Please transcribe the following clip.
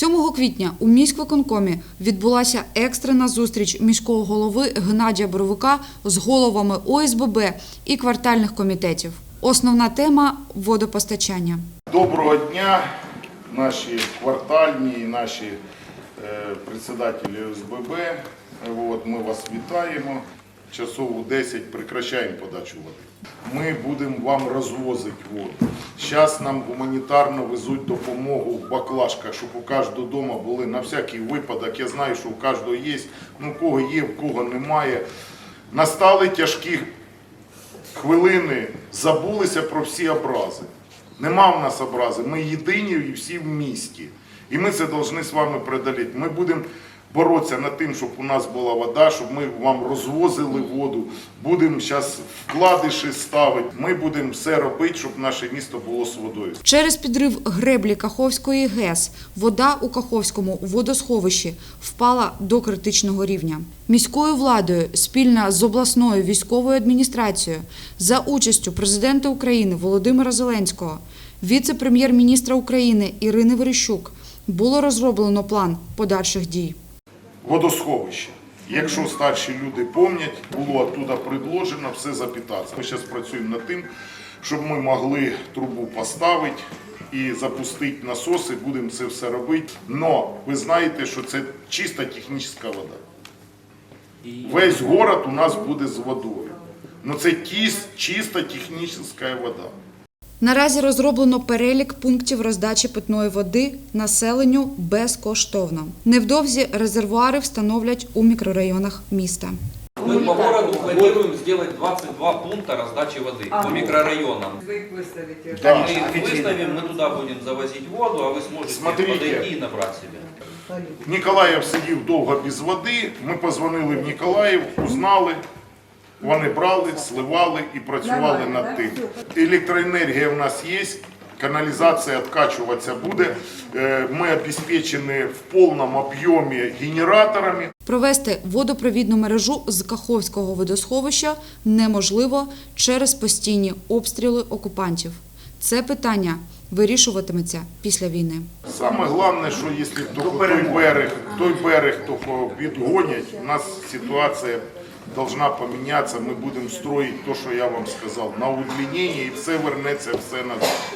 7 квітня у міськвиконкомі відбулася екстрена зустріч міського голови Геннадія Боровика з головами ОСББ і квартальних комітетів. Основна тема водопостачання. Доброго дня, наші квартальні, наші е, председателі ОСББ. От, ми вас вітаємо. Часов у 10 прекращаємо подачу води. Ми будемо вам розвозити воду. Зараз нам гуманітарно везуть допомогу в баклажках, щоб у кожного вдома були на всякий випадок. Я знаю, що у кожного є, ну кого є, у кого немає. Настали тяжкі хвилини забулися про всі образи. Нема в нас образи. Ми єдині і всі в місті. І ми це повинні з вами преодоліти. Ми будемо боротися над тим, щоб у нас була вода, щоб ми вам розвозили воду. Будемо зараз вкладиші ставити. Ми будемо все робити, щоб наше місто було з водою. Через підрив греблі Каховської ГЕС вода у Каховському водосховищі впала до критичного рівня. Міською владою спільно з обласною військовою адміністрацією за участю президента України Володимира Зеленського, віце-прем'єр-міністра України Ірини Верещук було розроблено план подальших дій. Водосховище. Якщо старші люди пам'ятають, було оттуда предложено все запитатися. Ми зараз працюємо над тим, щоб ми могли трубу поставити і запустити насоси, будемо це все робити. Но ви знаєте, що це чисто технічна вода. Весь город у нас буде з водою. Ну це тіс, чисто технічна вода. Наразі розроблено перелік пунктів роздачі питної води населенню безкоштовно. Невдовзі резервуари встановлять у мікрорайонах міста. Мы по городу планируем сделать 22 пункта раздачи воды по микрорайонам. Вы их выставите. Да. Мы их выставим, мы туда будем завозить воду, а вы сможете Смотрите. подойти и набрать себе. Ніколаїв сидів довго без води. Ми позвонили в Ніколаїв, узнали. Вони брали, сливали і працювали над тим. Електроенергія в нас є, каналізація відкачуватися буде. Е, Ми обезпечені в повному об'ємі генераторами. Провести водопровідну мережу з Каховського водосховища неможливо через постійні обстріли окупантів. Це питання вирішуватиметься після війни. Саме головне, що якщо той берег, той берег тільки відгонять, у нас ситуація должна поменяться, Ми будемо строїти те, що я вам сказав, на удлінення і все вернеться все назад.